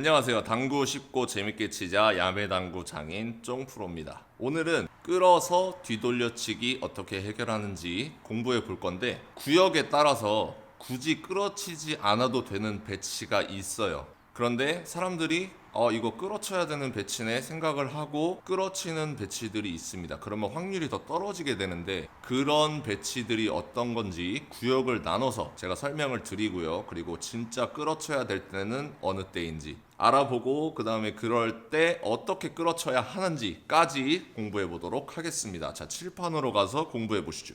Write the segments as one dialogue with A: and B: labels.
A: 안녕하세요. 당구 쉽고 재밌게 치자 야매 당구 장인 쫑프로입니다. 오늘은 끌어서 뒤돌려치기 어떻게 해결하는지 공부해 볼 건데 구역에 따라서 굳이 끌어치지 않아도 되는 배치가 있어요. 그런데 사람들이 어 이거 끌어쳐야 되는 배치네 생각을 하고 끌어치는 배치들이 있습니다. 그러면 확률이 더 떨어지게 되는데 그런 배치들이 어떤 건지 구역을 나눠서 제가 설명을 드리고요. 그리고 진짜 끌어쳐야 될 때는 어느 때인지 알아보고 그 다음에 그럴 때 어떻게 끌어쳐야 하는지까지 공부해 보도록 하겠습니다. 자 칠판으로 가서 공부해 보시죠.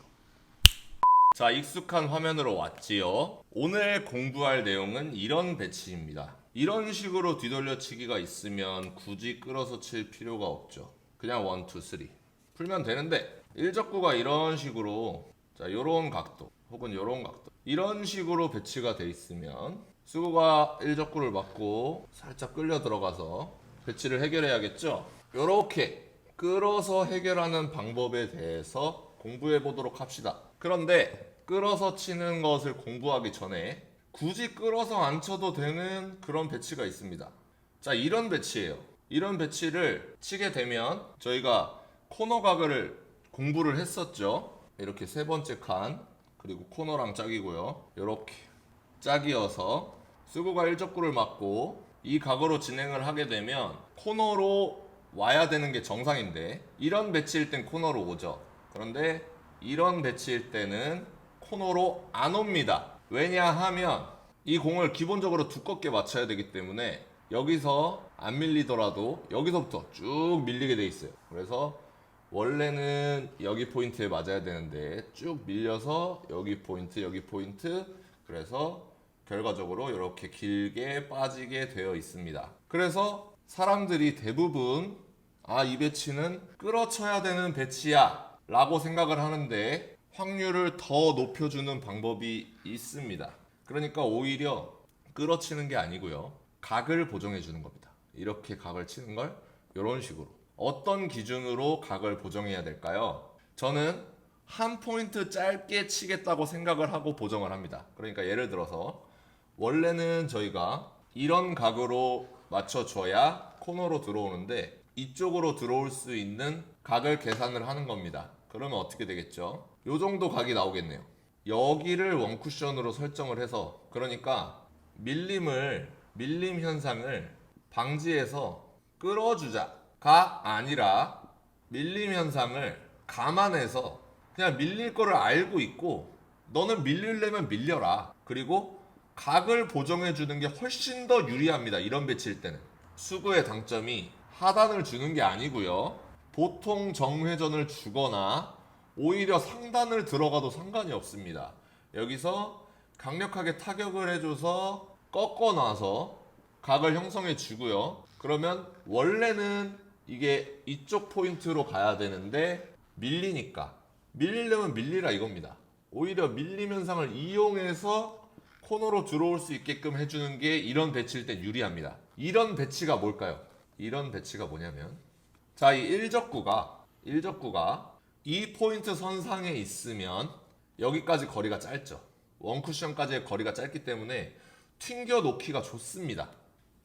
A: 자, 익숙한 화면으로 왔지요. 오늘 공부할 내용은 이런 배치입니다. 이런 식으로 뒤돌려치기가 있으면 굳이 끌어서 칠 필요가 없죠. 그냥 1, 2, 3. 풀면 되는데, 일적구가 이런 식으로, 자, 요런 각도, 혹은 요런 각도. 이런 식으로 배치가 돼 있으면, 수구가 일적구를 맞고 살짝 끌려 들어가서 배치를 해결해야겠죠? 요렇게 끌어서 해결하는 방법에 대해서 공부해 보도록 합시다. 그런데 끌어서 치는 것을 공부하기 전에 굳이 끌어서 안 쳐도 되는 그런 배치가 있습니다. 자, 이런 배치예요. 이런 배치를 치게 되면 저희가 코너 각을 공부를 했었죠. 이렇게 세 번째 칸 그리고 코너랑 짝이고요. 이렇게 짝이어서 수구가 일적구를 맞고 이 각으로 진행을 하게 되면 코너로 와야 되는 게 정상인데 이런 배치일 땐 코너로 오죠. 그런데 이런 배치일 때는 코너로 안 옵니다. 왜냐하면 이 공을 기본적으로 두껍게 맞춰야 되기 때문에 여기서 안 밀리더라도 여기서부터 쭉 밀리게 돼 있어요. 그래서 원래는 여기 포인트에 맞아야 되는데 쭉 밀려서 여기 포인트, 여기 포인트 그래서 결과적으로 이렇게 길게 빠지게 되어 있습니다. 그래서 사람들이 대부분 아, 이 배치는 끌어쳐야 되는 배치야 라고 생각을 하는데 확률을 더 높여주는 방법이 있습니다. 그러니까 오히려 끌어치는 게 아니고요. 각을 보정해 주는 겁니다. 이렇게 각을 치는 걸 이런 식으로. 어떤 기준으로 각을 보정해야 될까요? 저는 한 포인트 짧게 치겠다고 생각을 하고 보정을 합니다. 그러니까 예를 들어서 원래는 저희가 이런 각으로 맞춰줘야 코너로 들어오는데 이쪽으로 들어올 수 있는 각을 계산을 하는 겁니다. 그러면 어떻게 되겠죠? 요 정도 각이 나오겠네요. 여기를 원쿠션으로 설정을 해서 그러니까 밀림을 밀림 현상을 방지해서 끌어주자가 아니라 밀림 현상을 감안해서 그냥 밀릴 거를 알고 있고 너는 밀리려면 밀려라. 그리고 각을 보정해 주는 게 훨씬 더 유리합니다. 이런 배치일 때는. 수구의 당점이 하단을 주는 게 아니고요. 보통 정회전을 주거나 오히려 상단을 들어가도 상관이 없습니다. 여기서 강력하게 타격을 해줘서 꺾어 놔서 각을 형성해 주고요. 그러면 원래는 이게 이쪽 포인트로 가야 되는데 밀리니까 밀리려면 밀리라 이겁니다. 오히려 밀림 현상을 이용해서 코너로 들어올 수 있게끔 해주는 게 이런 배치일 땐 유리합니다. 이런 배치가 뭘까요? 이런 배치가 뭐냐면 자, 이 일적구가 일적구가 이 포인트 선상에 있으면 여기까지 거리가 짧죠. 원쿠션까지의 거리가 짧기 때문에 튕겨 놓기가 좋습니다.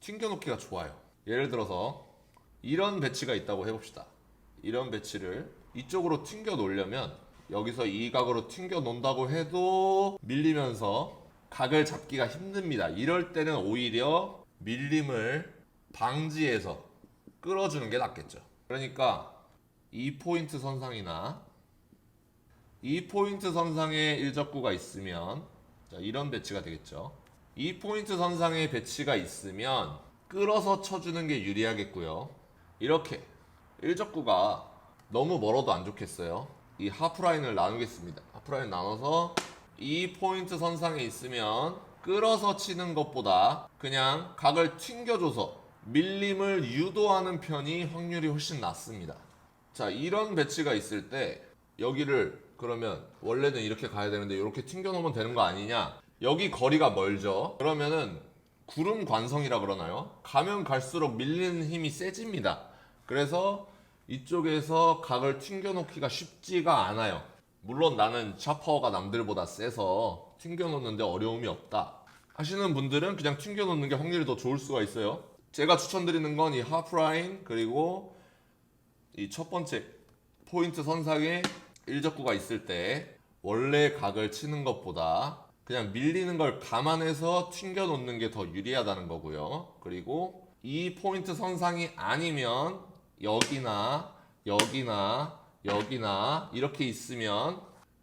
A: 튕겨 놓기가 좋아요. 예를 들어서 이런 배치가 있다고 해봅시다. 이런 배치를 이쪽으로 튕겨 놓으려면 여기서 이 각으로 튕겨 놓는다고 해도 밀리면서 각을 잡기가 힘듭니다. 이럴 때는 오히려 밀림을 방지해서 끌어주는 게 낫겠죠. 그러니까 이 포인트 선상이나 이 포인트 선상에 일적구가 있으면 자, 이런 배치가 되겠죠. 이 포인트 선상에 배치가 있으면 끌어서 쳐주는 게 유리하겠고요. 이렇게 일적구가 너무 멀어도 안 좋겠어요. 이 하프라인을 나누겠습니다. 하프라인 나눠서 이 포인트 선상에 있으면 끌어서 치는 것보다 그냥 각을 튕겨줘서 밀림을 유도하는 편이 확률이 훨씬 낮습니다. 자, 이런 배치가 있을 때 여기를 그러면 원래는 이렇게 가야 되는데 이렇게 튕겨 놓으면 되는 거 아니냐? 여기 거리가 멀죠. 그러면은 구름 관성이라 그러나요? 가면 갈수록 밀리는 힘이 세집니다. 그래서 이쪽에서 각을 튕겨 놓기가 쉽지가 않아요. 물론 나는 샤퍼가 남들보다 세서 튕겨 놓는데 어려움이 없다. 하시는 분들은 그냥 튕겨 놓는 게 확률이 더 좋을 수가 있어요. 제가 추천드리는 건 이 하프라인 그리고 이 첫 번째 포인트 선상에 일적구가 있을 때 원래 각을 치는 것보다 그냥 밀리는 걸 감안해서 튕겨 놓는 게 더 유리하다는 거고요. 그리고 이 포인트 선상이 아니면 여기나 여기나 여기나 이렇게 있으면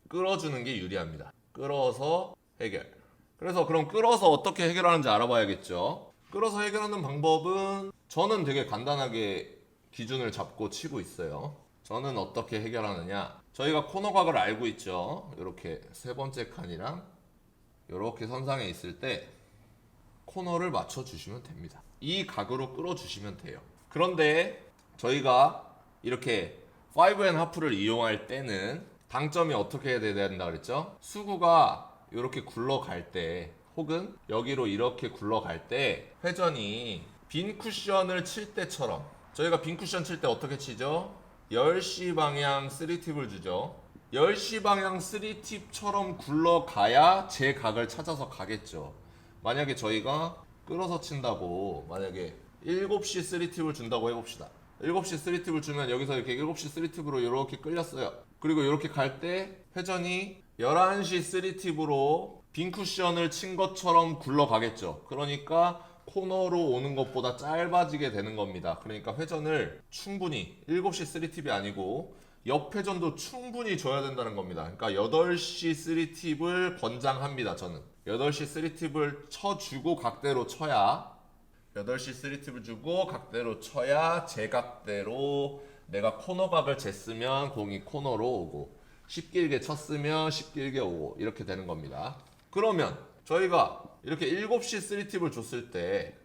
A: 끌어주는 게 유리합니다. 끌어서 해결. 그래서 그럼 끌어서 어떻게 해결하는지 알아봐야겠죠. 끌어서 해결하는 방법은 저는 되게 간단하게 기준을 잡고 치고 있어요. 저는 어떻게 해결하느냐? 저희가 코너각을 알고 있죠. 이렇게 세 번째 칸이랑 이렇게 선상에 있을 때 코너를 맞춰 주시면 됩니다. 이 각으로 끌어 주시면 돼요. 그런데 저희가 이렇게 5앤 하프를 이용할 때는 당점이 어떻게 해야 된다 그랬죠? 수구가 이렇게 굴러갈 때 혹은 여기로 이렇게 굴러갈 때 회전이 빈 쿠션을 칠 때처럼 저희가 빈 쿠션 칠 때 어떻게 치죠? 10시 방향 3팁을 주죠. 10시 방향 3팁처럼 굴러가야 제 각을 찾아서 가겠죠. 만약에 저희가 끌어서 친다고 만약에 7시 3팁을 준다고 해봅시다. 7시 3팁을 주면 여기서 이렇게 7시 3팁으로 이렇게 끌렸어요. 그리고 이렇게 갈 때 회전이 11시 3팁으로 빈 쿠션을 친 것처럼 굴러가겠죠. 그러니까 코너로 오는 것보다 짧아지게 되는 겁니다. 그러니까 회전을 충분히 7시 3팁이 아니고 옆 회전도 충분히 줘야 된다는 겁니다. 그러니까 8시 3팁을 권장합니다. 저는 8시 3팁을 쳐주고 각대로 쳐야 8시 3팁을 주고 각대로 쳐야 제 각대로 내가 코너각을 쟀으면 공이 코너로 오고 10길게 쳤으면 10길게 오고 이렇게 되는 겁니다. 그러면 저희가 이렇게 7시 3팁을 줬을 때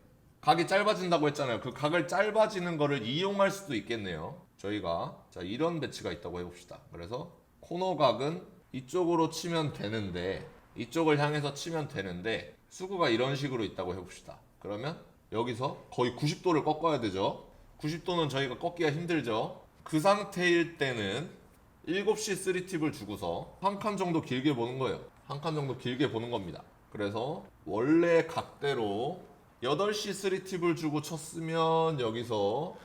A: 각이 짧아진다고 했잖아요. 그 각을 짧아지는 거를 이용할 수도 있겠네요. 저희가 자 이런 배치가 있다고 해봅시다. 그래서 코너각은 이쪽으로 치면 되는데 이쪽을 향해서 치면 되는데 수구가 이런 식으로 있다고 해봅시다. 그러면 여기서 거의 90도를 꺾어야 되죠. 90도는 저희가 꺾기가 힘들죠. 그 상태일 때는 7시 3팁을 주고서 한 칸 정도 길게 보는 거예요. 한 칸 정도 길게 보는 겁니다. 그래서 원래 각대로 8시 3팁을 주고 쳤으면 여기서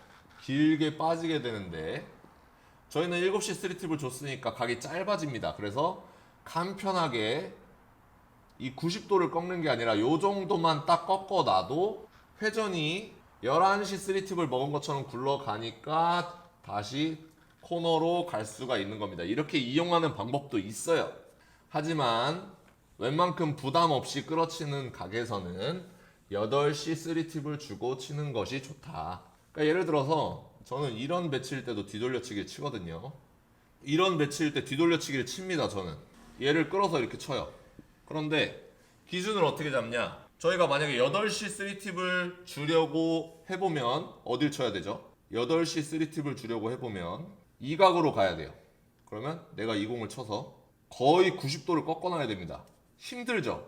A: 길게 빠지게 되는데 저희는 7시 3팁을 줬으니까 각이 짧아집니다. 그래서 간편하게 이 90도를 꺾는 게 아니라 요 정도만 딱 꺾어 놔도 회전이 11시 3팁을 먹은 것처럼 굴러가니까 다시 코너로 갈 수가 있는 겁니다. 이렇게 이용하는 방법도 있어요. 하지만 웬만큼 부담 없이 끌어치는 각에서는 8시 3팁을 주고 치는 것이 좋다. 그러니까 예를 들어서 저는 이런 배치일 때도 뒤돌려치기를 치거든요. 이런 배치일 때 뒤돌려치기를 칩니다. 저는 얘를 끌어서 이렇게 쳐요. 그런데 기준을 어떻게 잡냐? 저희가 만약에 8시 3팁을 주려고 해보면 어딜 쳐야 되죠? 8시 3팁을 주려고 해보면 이 각으로 가야 돼요. 그러면 내가 이 공을 쳐서 거의 90도를 꺾어놔야 됩니다. 힘들죠?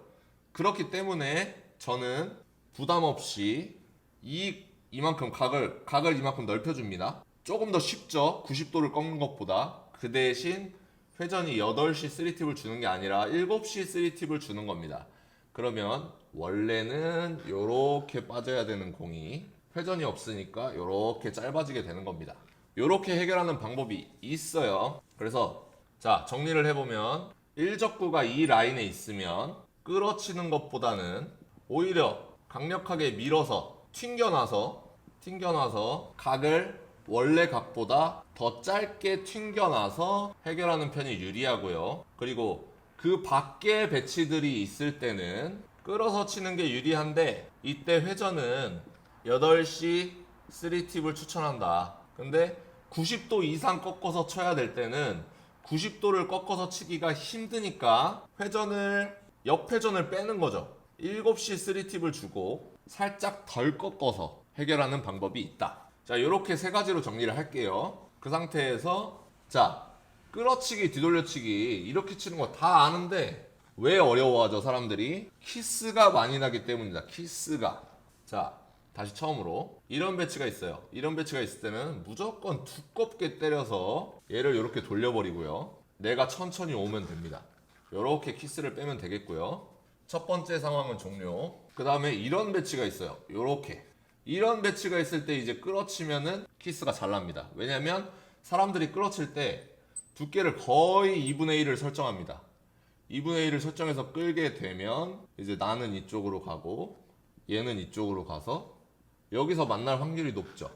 A: 그렇기 때문에 저는 부담 없이 이 이만큼 각을 각을 이만큼 넓혀줍니다. 조금 더 쉽죠? 90도를 꺾는 것보다 그 대신 회전이 8시 3팁을 주는 게 아니라 7시 3팁을 주는 겁니다. 그러면 원래는 이렇게 빠져야 되는 공이 회전이 없으니까 이렇게 짧아지게 되는 겁니다. 이렇게 해결하는 방법이 있어요. 그래서 자 정리를 해보면 일적구가 이 라인에 있으면 끌어치는 것보다는 오히려 강력하게 밀어서 튕겨놔서 튕겨놔서 각을 원래 각보다 더 짧게 튕겨놔서 해결하는 편이 유리하고요. 그리고 그 밖에 배치들이 있을 때는 끌어서 치는 게 유리한데 이때 회전은 8시 3팁을 추천한다. 근데 90도 이상 꺾어서 쳐야 될 때는 90도를 꺾어서 치기가 힘드니까 회전을 옆 회전을 빼는 거죠. 7시 3팁을 주고 살짝 덜 꺾어서 해결하는 방법이 있다. 자, 이렇게 세 가지로 정리를 할게요. 그 상태에서 자, 끌어치기, 뒤돌려치기 이렇게 치는 거 다 아는데 왜 어려워하죠, 사람들이? 키스가 많이 나기 때문이다. 키스가. 자, 다시 처음으로 이런 배치가 있어요. 이런 배치가 있을 때는 무조건 두껍게 때려서 얘를 이렇게 돌려버리고요. 내가 천천히 오면 됩니다. 이렇게 키스를 빼면 되겠고요. 첫 번째 상황은 종료. 그 다음에 이런 배치가 있어요. 이렇게 이런 배치가 있을 때 이제 끌어치면은 키스가 잘 납니다. 왜냐면 사람들이 끌어칠 때 두께를 거의 2분의 1을 설정합니다. 2분의 1을 설정해서 끌게 되면 이제 나는 이쪽으로 가고 얘는 이쪽으로 가서 여기서 만날 확률이 높죠.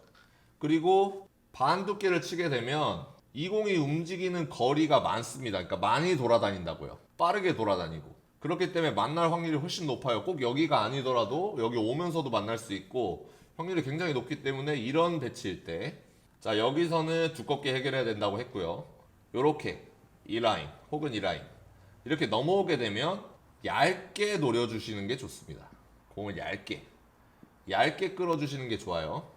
A: 그리고 반 두께를 치게 되면 이 공이 움직이는 거리가 많습니다. 그러니까 많이 돌아다닌다고요. 빠르게 돌아다니고. 그렇기 때문에 만날 확률이 훨씬 높아요. 꼭 여기가 아니더라도 여기 오면서도 만날 수 있고 확률이 굉장히 높기 때문에 이런 배치일 때 자, 여기서는 두껍게 해결해야 된다고 했고요. 요렇게 이 라인 혹은 이 라인 이렇게 넘어오게 되면 얇게 노려주시는 게 좋습니다. 공을 얇게 얇게 끌어주시는 게 좋아요.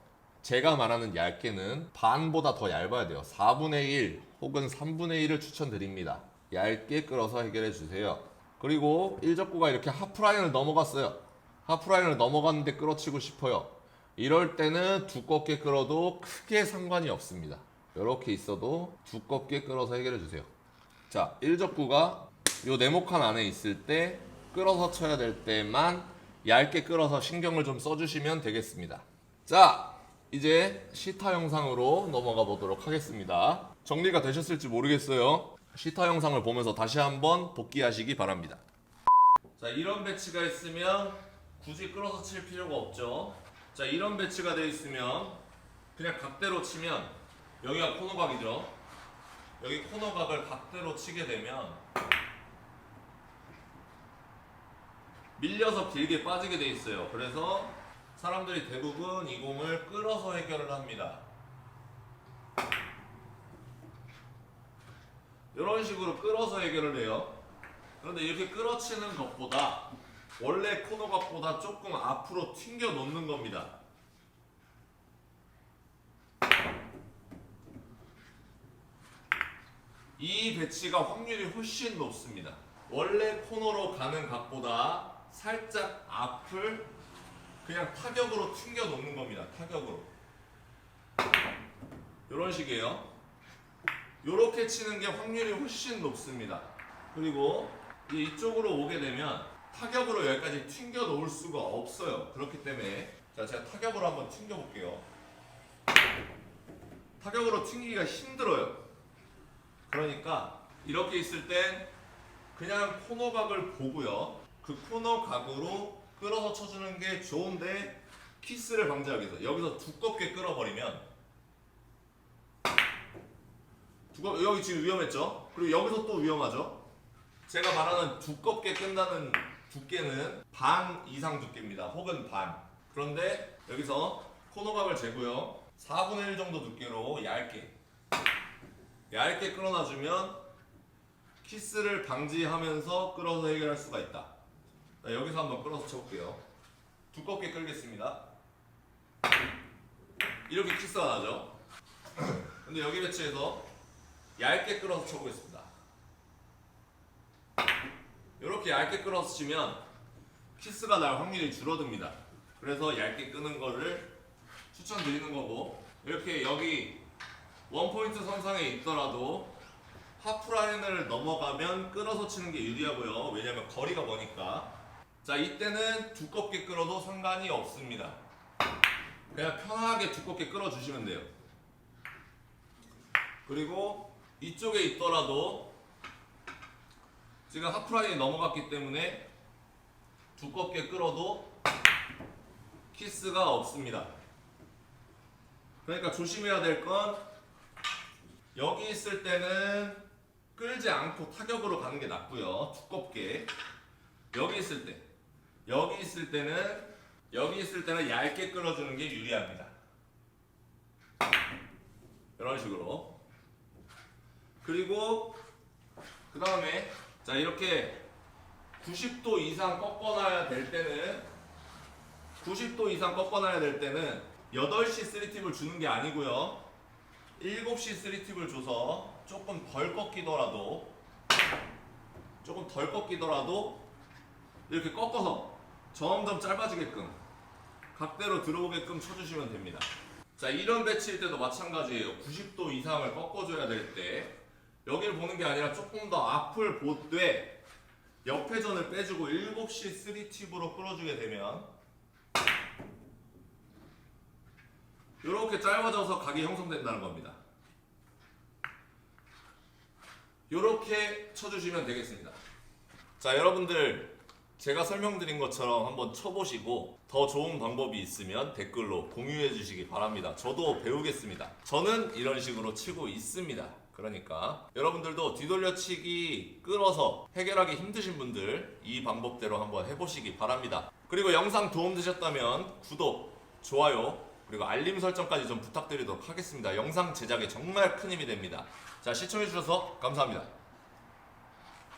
A: 제가 말하는 얇게는 반보다 더 얇아야 돼요. 4분의 1 혹은 3분의 1을 추천드립니다. 얇게 끌어서 해결해 주세요. 그리고 1적구가 이렇게 하프라인을 넘어갔어요. 하프라인을 넘어갔는데 끌어치고 싶어요. 이럴 때는 두껍게 끌어도 크게 상관이 없습니다. 이렇게 있어도 두껍게 끌어서 해결해 주세요. 자, 1적구가 요 네모칸 안에 있을 때 끌어서 쳐야 될 때만 얇게 끌어서 신경을 좀 써주시면 되겠습니다. 자, 이제 시타 영상으로 넘어가 보도록 하겠습니다. 정리가 되셨을지 모르겠어요. 시타 영상을 보면서 다시 한번 복귀하시기 바랍니다. 자, 이런 배치가 있으면 굳이 끌어서 칠 필요가 없죠. 자, 이런 배치가 되어 있으면 그냥 각대로 치면 여기가 코너각이죠. 여기 코너각을 각대로 치게 되면 밀려서 길게 빠지게 돼 있어요. 그래서 사람들이 대부분 이 공을 끌어서 해결을 합니다. 이런 식으로 끌어서 해결을 해요. 그런데 이렇게 끌어치는 것보다 원래 코너각보다 조금 앞으로 튕겨 놓는 겁니다. 이 배치가 확률이 훨씬 높습니다. 원래 코너로 가는 각보다 살짝 앞을 그냥 타격으로 튕겨 놓는 겁니다. 타격으로. 이런 식이에요. 이렇게 치는 게 확률이 훨씬 높습니다. 그리고 이쪽으로 오게 되면 타격으로 여기까지 튕겨 놓을 수가 없어요. 그렇기 때문에 자 제가 타격으로 한번 튕겨 볼게요. 타격으로 튕기기가 힘들어요. 그러니까 이렇게 있을 땐 그냥 코너각을 보고요. 그 코너 각으로 끌어서 쳐주는 게 좋은데 키스를 방지하기 위해서 여기서 두껍게 끌어버리면 두꺼 여기 지금 위험했죠? 그리고 여기서 또 위험하죠? 제가 말하는 두껍게 끈다는 두께는 반 이상 두께입니다. 혹은 반. 그런데 여기서 코너각을 재고요. 4분의 1 정도 두께로 얇게 얇게 끌어놔주면 키스를 방지하면서 끌어서 해결할 수가 있다. 자, 여기서 한번 끌어서 쳐볼게요. 두껍게 끌겠습니다. 이렇게 키스가 나죠. 근데 여기 배치해서 얇게 끌어서 쳐보겠습니다. 이렇게 얇게 끌어서 치면 키스가 날 확률이 줄어듭니다. 그래서 얇게 끄는 거를 추천드리는 거고 이렇게 여기 원포인트 선상에 있더라도 하프라인을 넘어가면 끌어서 치는 게 유리하고요. 왜냐면 거리가 머니까. 자, 이때는 두껍게 끌어도 상관이 없습니다. 그냥 편하게 두껍게 끌어주시면 돼요. 그리고 이쪽에 있더라도 지금 하프라인이 넘어갔기 때문에 두껍게 끌어도 키스가 없습니다. 그러니까 조심해야 될 건 여기 있을 때는 끌지 않고 타격으로 가는 게 낫고요. 두껍게. 여기 있을 때. 여기 있을 때는 여기 있을 때는 얇게 끌어주는 게 유리합니다. 이런 식으로. 그리고 그 다음에 자 이렇게 90도 이상 꺾어놔야 될 때는 90도 이상 꺾어놔야 될 때는 8시 3팁을 주는 게 아니고요 7시 3팁을 줘서 조금 덜 꺾이더라도 조금 덜 꺾이더라도 이렇게 꺾어서 점점 짧아지게끔 각대로 들어오게끔 쳐주시면 됩니다 자 이런 배치일 때도 마찬가지예요 90도 이상을 꺾어줘야 될 때 여기를 보는 게 아니라 조금 더 앞을 보되 옆회전을 빼주고 7시 3팁으로 끌어주게 되면 이렇게 짧아져서 각이 형성된다는 겁니다. 이렇게 쳐주시면 되겠습니다. 자, 여러분들 제가 설명드린 것처럼 한번 쳐보시고 더 좋은 방법이 있으면 댓글로 공유해 주시기 바랍니다. 저도 배우겠습니다. 저는 이런 식으로 치고 있습니다. 그러니까 여러분들도 뒤돌려치기 끌어서 해결하기 힘드신 분들 이 방법대로 한번 해보시기 바랍니다. 그리고 영상 도움 되셨다면 구독, 좋아요, 그리고 알림 설정까지 좀 부탁드리도록 하겠습니다. 영상 제작에 정말 큰 힘이 됩니다. 자, 시청해주셔서 감사합니다.